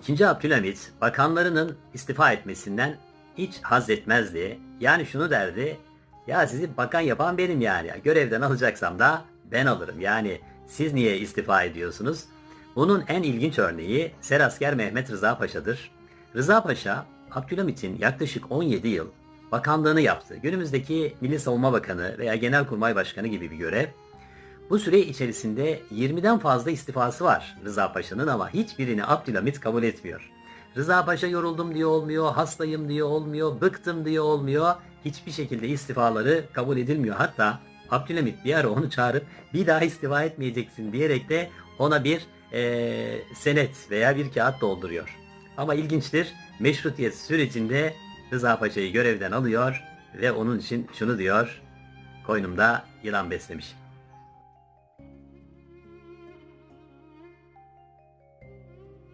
İkinci Abdülhamit bakanlarının istifa etmesinden hiç haz etmezdi. Yani şunu derdi. Ya sizi bakan yapan benim yani. Görevden alacaksam da ben alırım. Yani siz niye istifa ediyorsunuz? Bunun en ilginç örneği Serasker Mehmet Rıza Paşa'dır. Rıza Paşa, Abdülhamit'in yaklaşık 17 yıl bakanlığını yaptı. Günümüzdeki Milli Savunma Bakanı veya Genelkurmay Başkanı gibi bir görev. Bu süre içerisinde 20'den fazla istifası var Rıza Paşa'nın ama hiçbirini Abdülhamit kabul etmiyor. Rıza Paşa yoruldum diye olmuyor, hastayım diye olmuyor, bıktım diye olmuyor. Hiçbir şekilde istifaları kabul edilmiyor. Hatta Abdülhamit bir ara onu çağırıp bir daha istifa etmeyeceksin diyerek de ona bir eee, senet veya bir kağıt dolduruyor. Ama ilginçtir meşrutiyet sürecinde Rıza Paşa'yı görevden alıyor ve onun için şunu diyor. Koynumda yılan beslemişim.